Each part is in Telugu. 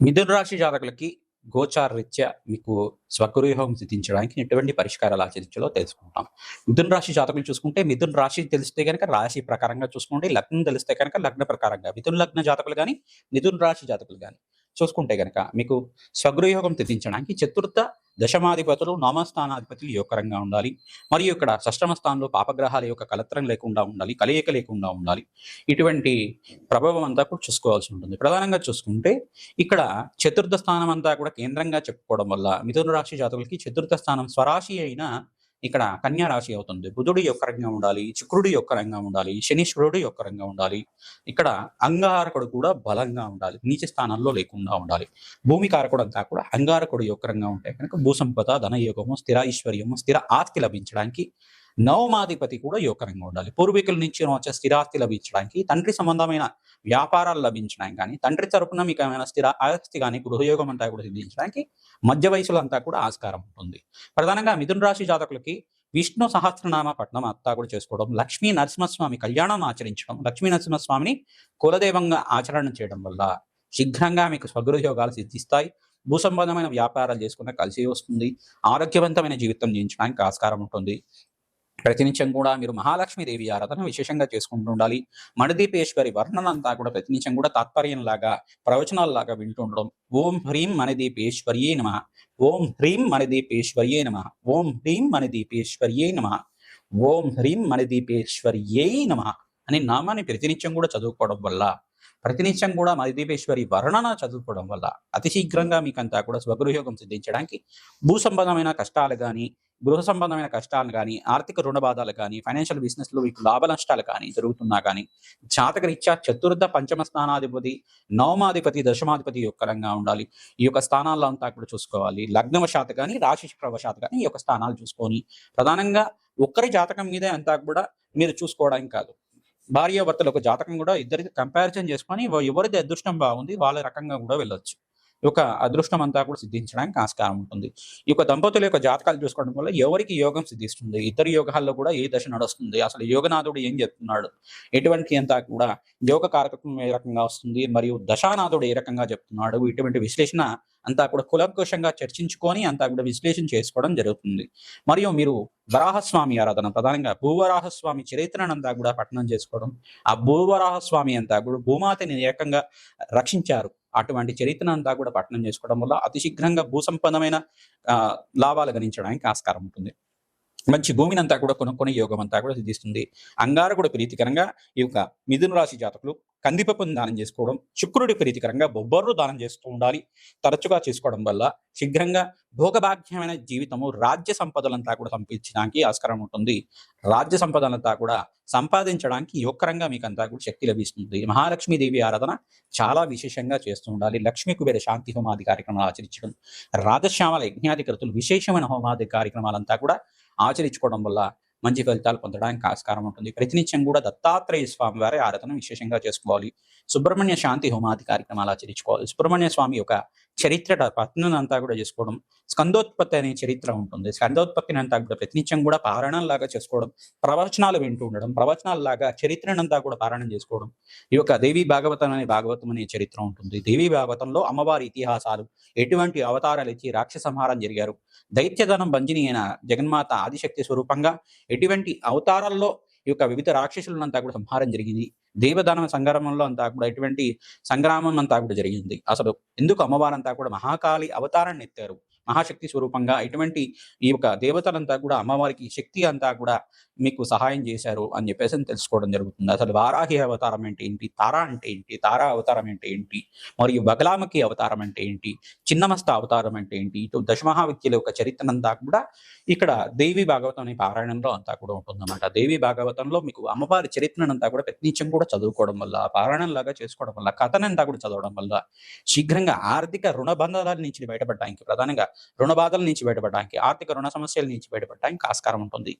మిథున రాశి జాతకులకి గోచార రీత్యా మీకు స్వగృహం సిద్ధించడానికి ఎటువంటి పరిష్కారాలు ఆచరించాలో తెలుసుకుంటాం. మిథున రాశి జాతకులు చూసుకుంటే మిథున రాశి తెలిస్తే కనుక రాశి ప్రకారంగా చూసుకుంటే లగ్నం తెలిస్తే కనుక లగ్న ప్రకారంగా. మిథున లగ్న జాతకులు కానీ మిథున రాశి జాతకులు కానీ చూసుకుంటే కనుక మీకు స్వగృహయోగం సిద్ధించడానికి చతుర్థ దశమాధిపతులు నామస్థానాధిపతులు యోగకరంగా ఉండాలి. మరియు ఇక్కడ షష్టమ స్థానంలో పాపగ్రహాల యొక్క కలత్రం లేకుండా ఉండాలి కలయిక లేకుండా ఉండాలి. ఇటువంటి ప్రభావం అంతా కూడా చూసుకోవాల్సి ఉంటుంది. ప్రధానంగా చూసుకుంటే ఇక్కడ చతుర్థ స్థానం అంతా కూడా కేంద్రంగా చెప్పుకోవడం వల్ల మిథున రాశి జాతకులకి చతుర్థ స్థానం స్వరాశి అయిన ఇక్కడ కన్యా రాశి అవుతుంది. బుధుడు యొక్క రంగం ఉండాలి శుక్రుడు యొక్క రంగం ఉండాలి శనీశ్వరుడు యొక్క రంగం ఉండాలి. ఇక్కడ అంగారకుడు కూడా బలంగా ఉండాలి నీచ స్థానాల్లో లేకుండా ఉండాలి. భూమి కారకుడు అంతా కూడా అంగారకుడు యొక్క రంగం ఉంటే కనుక భూసంపద ధనయోగము స్థిర ఐశ్వర్యము స్థిర ఆస్తి లభించడానికి నవమాధిపతి కూడా యోగకరంగా ఉండాలి. పూర్వీకుల నుంచి వచ్చే స్థిరాస్తి లభించడానికి తండ్రి సంబంధమైన వ్యాపారాలు లభించడానికి కానీ తండ్రి తరపున మీకు ఏమైనా స్థిర ఆస్తి కానీ గృహయోగం అంతా కూడా సిద్ధించడానికి మధ్య వయసులో అంతా కూడా ఆస్కారం ఉంటుంది. ప్రధానంగా మిథున రాశి జాతకులకి విష్ణు సహస్రనామ పట్నం అంతా కూడా చేసుకోవడం లక్ష్మీ నరసింహస్వామి కళ్యాణం ఆచరించడం లక్ష్మీ నరసింహస్వామిని కులదేవంగా ఆచరణ చేయడం వల్ల శీఘ్రంగా మీకు స్వగృహయోగాలు సిద్ధిస్తాయి. భూ సంబంధమైన వ్యాపారాలు చేసుకున్న కలిసి వస్తుంది. ఆరోగ్యవంతమైన జీవితం జీవించడానికి ఆస్కారం ఉంటుంది. ప్రతినిత్యం కూడా మీరు మహాలక్ష్మీదేవి ఆరాధన విశేషంగా చేసుకుంటూ ఉండాలి. మణిదీపేశ్వరి వర్ణన అంతా కూడా ప్రతినిత్యం కూడా తాత్పర్యంలాగా ప్రవచనాల్లాగా వింటూ ఉండడం. ఓం హ్రీం మణిదీపేశ్వర్యే నమ. ఓం హ్రీం మణిదీపేశ్వర్యే నమ. ఓం హ్రీం మణిదీపేశ్వర్యే నమ. ఓం హ్రీం మణిదీపేశ్వర్యే నమ అనే నామాన్ని ప్రతినిత్యం కూడా చదువుకోవడం వల్ల ప్రతినిత్యం కూడా మణిదీపేశ్వరి వర్ణన చదువుకోవడం వల్ల అతి శీఘ్రంగా మీకంతా కూడా స్వగృహయోగం సిద్ధించడానికి భూ సంబంధమైన కష్టాలు కానీ గృహ సంబంధమైన కష్టాలు కానీ ఆర్థిక రుణ బాధలు కానీ ఫైనాన్షియల్ బిజినెస్లో మీకు లాభ నష్టాలు కానీ జరుగుతున్నా కానీ జాతకరీత్యా చతుర్థ పంచమ స్థానాధిపతి నవమాధిపతి దశమాధిపతి యొక్కరంగా ఉండాలి. ఈ యొక్క స్థానాల్లో అంతా కూడా చూసుకోవాలి. లగ్నవశాత్ కానీ రాశి ప్రవశాత్ కానీ ఈ యొక్క స్థానాలు చూసుకొని ప్రధానంగా ఒక్కరి జాతకం మీదే అంతా కూడా మీరు చూసుకోవడానికి కాదు. భార్యాభర్తల ఒక జాతకం కూడా ఇద్దరికి కంపారిజన్ చేసుకొని ఎవరిది అదృష్టం బాగుంది వాళ్ళ రకంగా కూడా వెళ్ళొచ్చు. యొక్క అదృష్టం అంతా కూడా సిద్ధించడానికి ఆస్కారం ఉంటుంది. ఈ యొక్క దంపతుల యొక్క జాతకాలు చూసుకోవడం వల్ల ఎవరికి యోగం సిద్ధిస్తుంది? ఇతర యోగాల్లో కూడా ఏ దశ నడుస్తుంది? అసలు యోగనాథుడు ఏం చెప్తున్నాడు? ఎటువంటి అంతా కూడా యోగ కారకత్వం ఏ రకంగా వస్తుంది? మరియు దశానాథుడు ఏ రకంగా చెప్తున్నాడు? ఇటువంటి విశ్లేషణ అంతా కూడా కులంకుషంగా చర్చించుకొని అంతా కూడా విశ్లేషణ చేసుకోవడం జరుగుతుంది. మరియు మీరు వరాహస్వామి ఆరాధన ప్రధానంగా భూవరాహస్వామి చరిత్రను అంతా కూడా పఠనం చేసుకోవడం ఆ భూవరాహస్వామి అంతా కూడా భూమాతని ఏకంగా రక్షించారు. అటువంటి చరిత్రను అంతా కూడా పట్టణం చేసుకోవడం వల్ల అతి శీఘ్రంగా భూ లాభాలు గణించడానికి ఆస్కారం ఉంటుంది. మంచి భూమిని అంతా కూడా కొనుక్కునే యోగం అంతా కూడా సిద్ధిస్తుంది. అంగారకుడు ప్రీతికరంగా ఈ యొక్క మిథున రాశి జాతకులు కందిపప్పును దానం చేసుకోవడం శుక్రుడి ప్రీతికరంగా బొబ్బర్రు దానం చేస్తూ ఉండాలి. తరచుగా చేసుకోవడం వల్ల శీఘ్రంగా భోగభాగ్యమైన జీవితము రాజ్య సంపదలంతా కూడా సంపాదించడానికి ఆస్కారం ఉంటుంది. రాజ్య సంపదలంతా కూడా సంపాదించడానికి యోగకరంగా మీకు అంతా కూడా శక్తి లభిస్తుంది. మహాలక్ష్మీదేవి ఆరాధన చాలా విశేషంగా చేస్తూ ఉండాలి. లక్ష్మీ కుబేర శాంతి హోమాది కార్యక్రమాలు ఆచరించడం రాధశ్యామల యజ్ఞాధికృతులు విశేషమైన హోమాది కార్యక్రమాలంతా కూడా ఆచరించుకోవడం వల్ల మంచి ఫలితాలు పొందడానికి ఆస్కారం ఉంటుంది. ప్రతినిత్యం కూడా దత్తాత్రేయ స్వామి వారి ఆరాధన విశేషంగా చేసుకోవాలి. సుబ్రహ్మణ్య శాంతి హోమాది కార్యక్రమాలు ఆచరించుకోవాలి సుబ్రహ్మణ్య స్వామి యొక్క చరిత్ర పత్నుని కూడా చేసుకోవడం స్కందోత్పత్తి అనే చరిత్ర ఉంటుంది. స్కందోత్పత్తిని అంతా కూడా ప్రతినిత్యం కూడా పారాయణంలాగా చేసుకోవడం ప్రవచనాలు వింటూ ఉండడం ప్రవచనాలలాగా చరిత్రనంతా కూడా పారాయణం చేసుకోవడం ఈ యొక్క దేవి భాగవతం అనే భాగవతం అనే చరిత్ర ఉంటుంది. దేవి భాగవతంలో అమ్మవారి ఇతిహాసాలు ఎటువంటి అవతారాలు ఇచ్చి రాక్షసంహారం జరిగారు దైత్యధనం భంజిని అయిన జగన్మాత ఆదిశక్తి స్వరూపంగా ఎటువంటి అవతారాల్లో ఈ యొక్క వివిధ రాక్షసులంతా కూడా సంహారం జరిగింది. దేవదానవ సంగ్రామంలో అంతా కూడా ఎటువంటి సంగ్రామం అంతా కూడా జరిగింది. అసలు ఎందుకు అమ్మవారంతా కూడా మహాకాళి అవతారాన్ని ఎత్తారు? మహాశక్తి స్వరూపంగా ఇటువంటి ఈ యొక్క దేవతలంతా కూడా అమ్మవారికి శక్తి అంతా కూడా మీకు సహాయం చేశారు అని చెప్పేసి తెలుసుకోవడం జరుగుతుంది. అసలు వారాహి అవతారం అంటే ఏంటి? తారా అంటే ఏంటి? తారా అవతారం అంటే ఏంటి? మరియు బగలామకి అవతారం అంటే ఏంటి? చిన్నమస్త అవతారం అంటే ఏంటి? ఇటు దశమహావిద్యల యొక్క చరిత్రనంతా కూడా ఇక్కడ దేవి భాగవతం అనే పారాయణంలో అంతా కూడా ఉంటుందన్నమాట. దేవి భాగవతంలో మీకు అమ్మవారి చరిత్రనంతా కూడా ప్రతినిత్యం కూడా చదువుకోవడం వల్ల పారాయణం లాగా చేసుకోవడం వల్ల కథనంతా కూడా చదవడం వల్ల శీఘ్రంగా ఆర్థిక రుణ బంధాల నుంచి బయటపడడానికి ప్రధానంగా రుణ బాధల నుంచి బయటపడడానికి ఆర్థిక రుణ సమస్యల నుంచి బయటపడడానికి ఆస్కారం ఉంటుంది.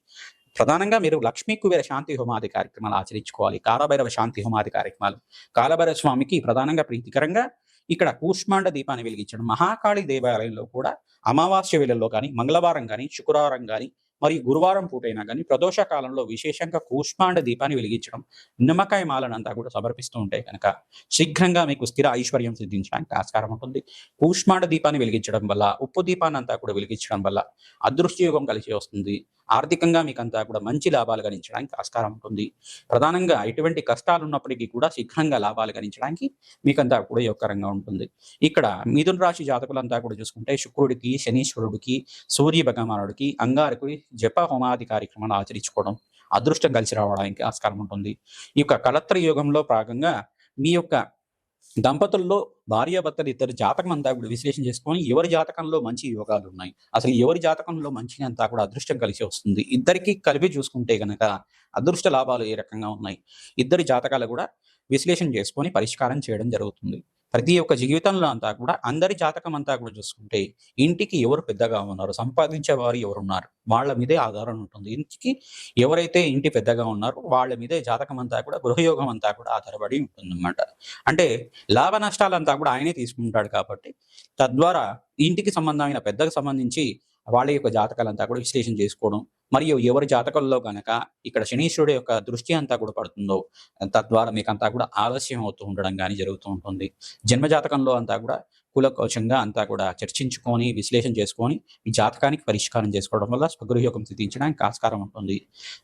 ప్రధానంగా మీరు లక్ష్మీ కుబేర శాంతి హోమాది కార్యక్రమాలు ఆచరించుకోవాలి. కాలభైరవ శాంతి హోమాది కార్యక్రమాలు. కాలభైరవ స్వామికి ప్రధానంగా ప్రీతికరంగా ఇక్కడ కూష్మాండ దీపాన్ని వెలిగించడం. మహాకాళి దేవాలయంలో కూడా అమావాస్య వేళల్లో కానీ మంగళవారం కానీ శుక్రవారం కానీ మరియు గురువారం పూటైనా కానీ ప్రదోష కాలంలో విశేషంగా కూష్మాండ దీపాన్ని వెలిగించడం నిమ్మకాయ మాలనంతా కూడా సమర్పిస్తూ ఉంటే కనుక శీఘ్రంగా మీకు స్థిర ఐశ్వర్యం సిద్ధించడానికి ఆస్కారం ఉంటుంది. కూష్మాండ దీపాన్ని వెలిగించడం వల్ల ఉప్పు దీపాన్ని అంతా కూడా వెలిగించడం వల్ల అదృష్టయోగం కలిసి వస్తుంది. ఆర్థికంగా మీకు అంతా కూడా మంచి లాభాలు గణించడానికి ఆస్కారం ఉంటుంది. ప్రధానంగా ఎటువంటి కష్టాలు ఉన్నప్పటికీ కూడా శీఘ్రంగా లాభాలు గణించడానికి మీకంతా కూడా యోగకరంగా ఉంటుంది. ఇక్కడ మిథున రాశి జాతకులంతా కూడా చూసుకుంటే శుక్రుడికి శనీశ్వరుడికి సూర్య భగవానుడికి అంగారకి జప హోమాది కార్యక్రమాలు ఆచరించుకోవడం అదృష్టం కలిసి రావడానికి ఆస్కారం ఉంటుంది. ఈ యొక్క కలత్ర యోగంలో భాగంగా మీ యొక్క దంపతుల్లో భార్యాభర్తలు ఇద్దరు జాతకం అంతా కూడా విశ్లేషణ చేసుకొని ఎవరి జాతకంలో మంచి యోగాలు ఉన్నాయి? అసలు ఎవరి జాతకంలో మంచి అంతా కూడా అదృష్టం కలిసి వస్తుంది. ఇద్దరికి కలిపి చూసుకుంటే కనుక అదృష్ట లాభాలు ఏ రకంగా ఉన్నాయి? ఇద్దరి జాతకాలు కూడా విశ్లేషణ చేసుకొని పరిష్కారం చేయడం జరుగుతుంది. ప్రతి ఒక్క జీవితంలో అంతా కూడా అందరి జాతకం అంతా కూడా చూసుకుంటే ఇంటికి ఎవరు పెద్దగా ఉన్నారు? సంపాదించే వారు ఎవరు ఉన్నారు వాళ్ళ మీదే ఆధారం ఉంటుంది. ఇంటికి ఎవరైతే ఇంటి పెద్దగా ఉన్నారో వాళ్ళ మీదే జాతకం అంతా కూడా గృహయోగం అంతా కూడా ఆధారపడి ఉంటుంది అనమాట అంటే లాభ నష్టాలంతా కూడా ఆయనే తీసుకుంటాడు కాబట్టి తద్వారా ఇంటికి సంబంధమైన పెద్దకు సంబంధించి వాళ్ళ యొక్క జాతకాలంతా కూడా విశ్లేషణ చేసుకోవడం మరియు ఎవరి జాతకంలో గనక ఇక్కడ శనీశ్వరుడు యొక్క దృష్టి అంతా కూడా పడుతుందో తద్వారా మీకు అంతా కూడా ఆలస్యం అవుతూ ఉండడం కానీ జరుగుతూ ఉంటుంది. జన్మ జాతకంలో అంతా కూడా కులకోశంగా అంతా కూడా చర్చించుకొని విశ్లేషణ చేసుకొని మీ జాతకానికి పరిష్కారం చేసుకోవడం వల్ల స్వగృహయోగం సిద్ధించడానికి ఆస్కారం ఉంటుంది.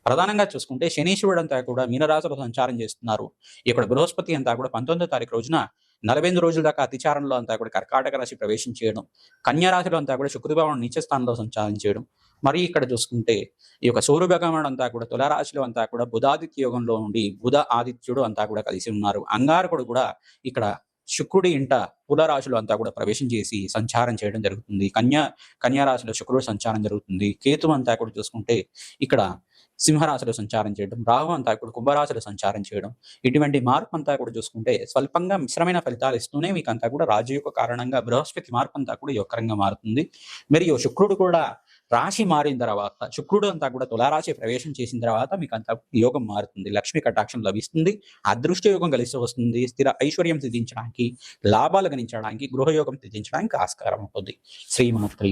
ప్రధానంగా చూసుకుంటే శనీశ్వరుడు అంతా కూడా మీనరాశిలో సంచారం చేస్తున్నారు. ఇక్కడ బృహస్పతి అంతా కూడా పంతొమ్మిదో తారీఖు రోజున నలభై ఎనిమిది రోజుల దాకా అతిచారంలో అంతా కూడా కర్కాటక రాశి ప్రవేశం చేయడం కన్యా రాశిలో అంతా కూడా శుక్రభావం నీచ స్థానంలో సంచారం చేయడం మరి ఇక్కడ చూసుకుంటే ఈ యొక్క సూర్య అంతా కూడా తులరాశిలో అంతా కూడా బుధాదిత్య యోగంలో ఉండి బుధ ఆదిత్యుడు అంతా కూడా కలిసి ఉన్నారు. అంగారకుడు కూడా ఇక్కడ శుక్రుడి ఇంట తులరాశిలో అంతా కూడా ప్రవేశం చేసి సంచారం చేయడం జరుగుతుంది. కన్యా కన్యారాశిలో శుక్రుడు సంచారం జరుగుతుంది. కేతు అంతా కూడా చూసుకుంటే ఇక్కడ సింహరాశిలో సంచారం చేయడం రాహు అంతా కూడా కుంభరాశిలో సంచారం చేయడం ఇటువంటి మార్పు అంతా కూడా చూసుకుంటే స్వల్పంగా మిశ్రమైన ఫలితాలు ఇస్తూనే మీకు అంతా కూడా రాజయోగ కారణంగా బృహస్పతి మార్పు అంతా కూడా యొక్కరంగా మారుతుంది. మరియు శుక్రుడు కూడా రాశి మారిన తర్వాత శుక్రుడు అంతా కూడా తులారాశి ప్రవేశం చేసిన తర్వాత మీకు అంతా యోగం మారుతుంది. లక్ష్మీ కటాక్షం లభిస్తుంది. అదృష్ట యోగం కలిసి వస్తుంది. స్థిర ఐశ్వర్యం సిద్ధించడానికి లాభాలు గణించడానికి గృహయోగం సిద్ధించడానికి ఆస్కారం ఉంటుంది శ్రీమాత్రి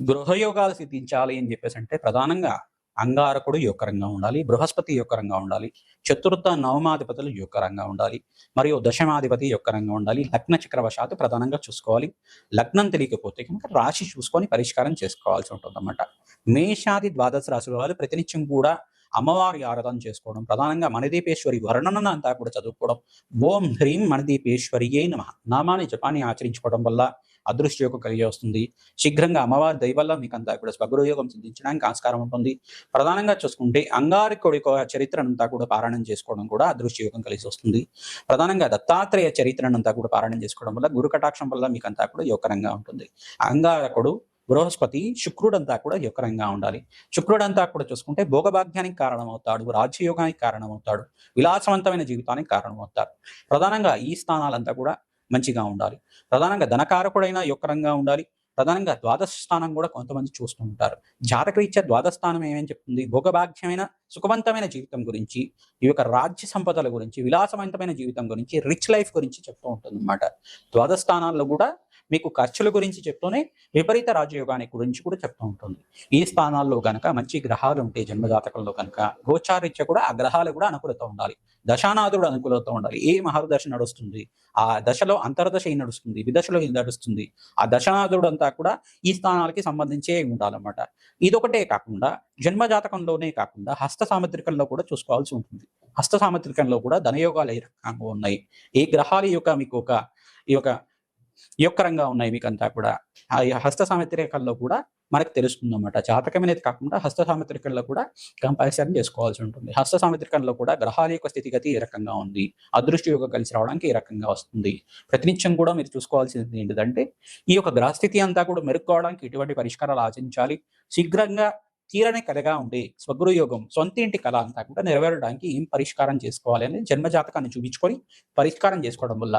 గృహయోగాలు సిద్ధించాలి అని చెప్పేసి అంటే ప్రధానంగా అంగారకుడు యొక్కరంగా ఉండాలి బృహస్పతి యొక్కరంగా ఉండాలి చతుర్థ నవమాధిపతులు యొక్కరంగా ఉండాలి మరియు దశమాధిపతి యొక్కరంగా ఉండాలి లగ్న చక్రవశాత్తు ప్రధానంగా చూసుకోవాలి లగ్నం తెలియకపోతే కనుక రాశి చూసుకొని పరిష్కారం చేసుకోవాల్సి ఉంటుంది అన్నమాట మేషాది ద్వాదశ రాశుల వాళ్ళు ప్రతినిత్యం కూడా అమ్మవారి ఆరాధన చేసుకోవడం ప్రధానంగా మణిదీపేశ్వరి వర్ణన అంతా కూడా చదువుకోవడం ఓం హ్రీం మణిదీపేశ్వరియే నమ నామాన్ని జపాన్ని ఆచరించుకోవడం వల్ల అదృష్టయోగం కలిగి వస్తుంది. శీఘ్రంగా అమ్మవారి దయవల్ల మీకు అంతా కూడా స్వగృహయోగం సిద్ధించడానికి ఆస్కారం ఉంటుంది. ప్రధానంగా చూసుకుంటే అంగారకుడి చరిత్రనంతా కూడా పారాయణం చేసుకోవడం కూడా అదృష్టయోగం కలిసి వస్తుంది. ప్రధానంగా దత్తాత్రేయ చరిత్రనంతా కూడా పారాయణం చేసుకోవడం వల్ల గురు కటాక్షం వల్ల మీకు అంతా కూడా యోగకరంగా ఉంటుంది. అంగారకుడు బృహస్పతి శుక్రుడంతా కూడా యోగకరంగా ఉండాలి. శుక్రుడంతా కూడా చూసుకుంటే భోగభాగ్యానికి కారణమవుతాడు రాజ్యయోగానికి కారణమవుతాడు విలాసవంతమైన జీవితానికి కారణమవుతాడు. ప్రధానంగా ఈ స్థానాలంతా కూడా మంచిగా ఉండాలి. ప్రధానంగా ధనకారకుడైన యొక్కరంగా ఉండాలి. ప్రధానంగా ద్వాదశ స్థానం కూడా కొంతమంది చూస్తూ ఉంటారు. జాతకరీత్యా ద్వాదశ స్థానం ఏమని చెప్తుంది? భోగభాగ్యమైన సుఖవంతమైన జీవితం గురించి ఈ యొక్క రాజ్య సంపదల గురించి విలాసవంతమైన జీవితం గురించి రిచ్ లైఫ్ గురించి చెప్తూ ఉంటుంది అనమాట ద్వాదశ స్థానాల్లో కూడా మీకు ఖర్చుల గురించి చెప్తూనే విపరీత రాజయోగానికి గురించి కూడా చెప్తూ ఉంటుంది. ఈ స్థానాల్లో కనుక మంచి గ్రహాలు ఉంటే జన్మజాతకంలో కనుక గోచారీత్య కూడా ఆ గ్రహాలు కూడా అనుకూలత ఉండాలి. దశానాథుడు అనుకూలత ఉండాలి. ఏ మహర్దశ నడుస్తుంది? ఆ దశలో అంతర్దశ ఏం నడుస్తుంది? విదశలో ఏం నడుస్తుంది? ఆ దశనాథుడు అంతా కూడా ఈ స్థానాలకి సంబంధించే ఉండాలన్నమాట. ఇదొకటే కాకుండా జన్మ జాతకంలోనే కాకుండా హస్త సాముద్రికంలో కూడా చూసుకోవాల్సి ఉంటుంది. హస్త సాముద్రికంలో కూడా ధనయోగాలు ఏ రకంగా ఉన్నాయి? ఏ గ్రహాల యొక్క మీకు ఒక ఈ యొక్క యొక్కరంగా ఉన్నాయి మీకు అంతా కూడా. ఆ హస్త సామెత్రికల్లో కూడా మనకు తెలుస్తుంది అనమాట జాతకం అనేది కాకుండా హస్త సామెత్రికల్లో కూడా కంపారిజన్ చేసుకోవాల్సి ఉంటుంది. హస్త సాముద్రికంలో కూడా గ్రహాల యొక్క స్థితిగతి ఈ రకంగా ఉంది. అదృష్టి యొక్క కలిసి రావడానికి ఈ రకంగా వస్తుంది. ప్రతినిత్యం కూడా మీరు చూసుకోవాల్సింది ఏంటిదంటే ఈ యొక్క గ్రహస్థితి అంతా కూడా మెరుక్కోవడానికి ఎటువంటి పరిష్కారాలు ఆచరించాలి. శీఘ్రంగా తీరని కలగా ఉండి స్వగృహయోగం సొంత ఇంటి కళ అంతా కూడా నెరవేరడానికి ఏం పరిష్కారం చేసుకోవాలి అనేది జన్మ జాతకాన్ని చూపించుకొని పరిష్కారం చేసుకోవడం వల్ల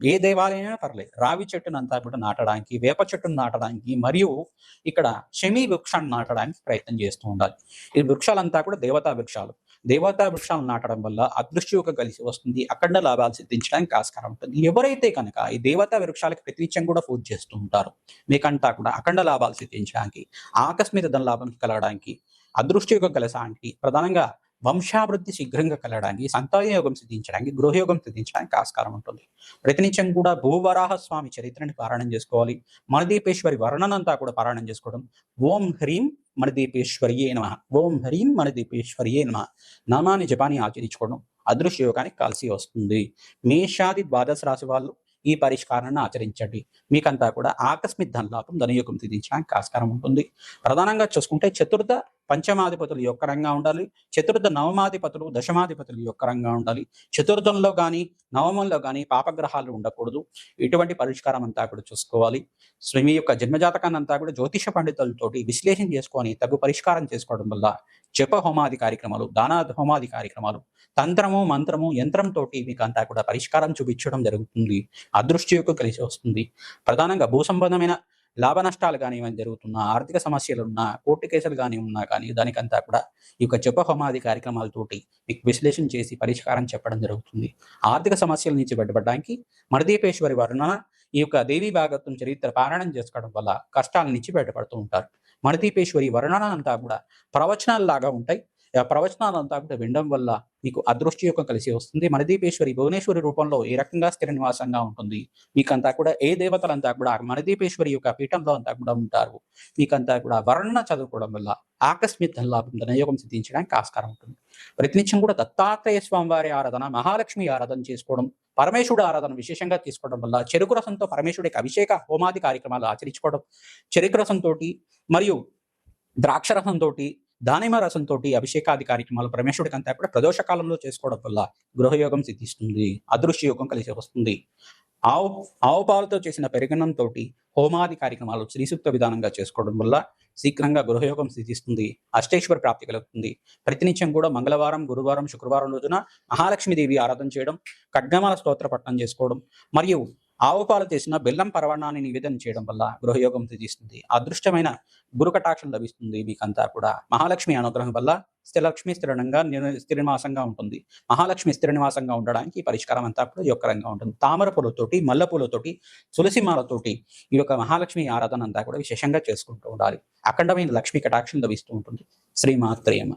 ఏ దేవాలయమైనా పర్లేదు. రావి చెట్టునంతా కూడా నాటడానికి వేప చెట్టును నాటడానికి మరియు ఇక్కడ షమి వృక్షాన్ని నాటడానికి ప్రయత్నం చేస్తూ ఉండాలి. ఈ వృక్షాలంతా కూడా దేవతా వృక్షాలు. దేవతా వృక్షాలు నాటడం వల్ల అదృశ్యంగా కలిసి వస్తుంది. అఖండ లాభాలు సిద్ధించడానికి ఆస్కారం ఉంటుంది. ఎవరైతే కనుక ఈ దేవతా వృక్షాలకు ప్రతినిత్యం కూడా పూజ చేస్తూ ఉంటారు మీకంతా కూడా అఖండ లాభాలు సిద్ధించడానికి ఆకస్మిక ధన లాభం కలగడానికి అదృష్టయోగం కలసడానికి ప్రధానంగా వంశాభివృద్ధి శీఘ్రంగా కలగడానికి సంతాయోగం సిద్ధించడానికి గృహయోగం సిద్ధించడానికి ఆస్కారం ఉంటుంది. ప్రతినిత్యం కూడా భూవరాహ స్వామి చరిత్రని పారాయణం చేసుకోవాలి. మణదీపేశ్వరి వర్ణనంతా కూడా పారాయణం చేసుకోవడం. ఓం హ్రీం మణదీపేశ్వరియే నమ. ఓం హ్రీం మణదీపేశ్వరియే నమ. నామాన్ని జపాన్ని ఆచరించుకోవడం అదృశ్య యోగానికి కలిసి వస్తుంది. మేషాది ద్వాదశ రాశి వాళ్ళు ఈ పరిష్కారాన్ని ఆచరించండి. మీకంతా కూడా ఆకస్మిక ధనలాభం ధనయోగం సిద్ధించడానికి ఆస్కారం ఉంటుంది. ప్రధానంగా చూసుకుంటే చతుర్థ పంచమాధిపతులు యొక్క రంగా ఉండాలి. చతుర్థ నవమాధిపతులు దశమాధిపతులు యొక్క రంగా ఉండాలి. చతుర్థంలో కానీ నవమంలో కానీ పాపగ్రహాలు ఉండకూడదు. ఇటువంటి పరిష్కారం అంతా కూడా చూసుకోవాలి. సో మీ యొక్క జన్మజాతకాన్ని అంతా కూడా జ్యోతిష పండితులతోటి విశ్లేషణ చేసుకొని తగు పరిష్కారం చేసుకోవడం వల్ల జప హోమాది కార్యక్రమాలు దానా హోమాది కార్యక్రమాలు తంత్రము మంత్రము యంత్రంతో మీకు అంతా కూడా పరిష్కారం చూపించడం జరుగుతుంది. అదృష్టి కలిసి వస్తుంది. ప్రధానంగా భూ సంబంధమైన లాభ నష్టాలు కానీ ఏమైనా జరుగుతున్నా ఆర్థిక సమస్యలు ఉన్నా కోర్టు కేసులు కానీ ఉన్నా కానీ దానికంతా కూడా ఈ యొక్క జప హోమాది కార్యక్రమాలతోటి మీకు విశ్లేషణ చేసి పరిష్కారం చెప్పడం జరుగుతుంది. ఆర్థిక సమస్యల నుంచి బయటపడడానికి మరదీపేశ్వరి వర్ణన ఈ యొక్క దేవి భాగత్వం చరిత్ర పారాయణం చేసుకోవడం వల్ల కష్టాల నుంచి బయటపడుతూ ఉంటారు. మణిదీపేశ్వరి వర్ణన అంతా కూడా ప్రవచనాలు లాగా ఉంటాయి. ప్రవచనాలంతా కూడా వినడం వల్ల మీకు అదృష్టి యొక్క కలిసి వస్తుంది. మణదీపేశ్వరి భువనేశ్వరి రూపంలో ఏ రకంగా స్థిర నివాసంగా ఉంటుంది. మీకంతా కూడా ఏ దేవతలంతా కూడా మణదీపేశ్వరి యొక్క పీఠంలో అంతా కూడా ఉంటారు. మీకంతా కూడా వర్ణన చదువుకోవడం వల్ల ఆకస్మిక లాభం ధనయోగం సిద్ధించడానికి ఆస్కారం ఉంటుంది. ప్రతినిత్యం కూడా దత్తాత్రేయ స్వామి వారి ఆరాధన మహాలక్ష్మి ఆరాధన చేసుకోవడం పరమేశ్వరుడు ఆరాధన విశేషంగా తీసుకోవడం వల్ల చెరుకు రసంతో పరమేశ్వరుడికి అభిషేక హోమాది కార్యక్రమాలు ఆచరించుకోవడం చెరుకు రసంతో మరియు ద్రాక్షరసంతో దానిమ రసంతో అభిషేకాది కార్యక్రమాలు పరమేశ్వరుడికి అంతా కూడా ప్రదోష కాలంలో చేసుకోవడం వల్ల గృహయోగం సిద్ధిస్తుంది అదృశ్య యోగం కలిసి వస్తుంది. ఆవు ఆవు పాలతో చేసిన పెరగనంతో హోమాది కార్యక్రమాలు శ్రీసూక్త విధానంగా చేసుకోవడం వల్ల శీఘ్రంగా గృహయోగం సిద్ధిస్తుంది అష్టేశ్వర ప్రాప్తి కలుగుతుంది. ప్రతినిత్యం కూడా మంగళవారం గురువారం శుక్రవారం రోజున మహాలక్ష్మీదేవి ఆరాధన చేయడం ఖడ్గమాల స్తోత్ర పట్టణం చేసుకోవడం మరియు ఆవు పాలు చేసిన బెల్లం పరవణాన్ని నివేదన చేయడం వల్ల గృహయోగం తీస్తుంది అదృష్టమైన గురు కటాక్షం లభిస్తుంది మీకంతా కూడా. మహాలక్ష్మి అనుగ్రహం వల్ల స్థిరలక్ష్మి స్థిరణంగా స్థిరనివాసంగా ఉంటుంది. మహాలక్ష్మి స్థిరనివాసంగా ఉండడానికి పరిష్కారం అంతా కూడా యొక్కరంగా ఉంటుంది. తామర పూలతోటి మల్ల పూలతోటి తులసి మాలతోటి ఈ యొక్క మహాలక్ష్మి ఆరాధన అంతా కూడా విశేషంగా చేసుకుంటూ ఉండాలి. అఖండమైన లక్ష్మి కటాక్షం లభిస్తూ ఉంటుంది. శ్రీమాత్రేయమ్మ.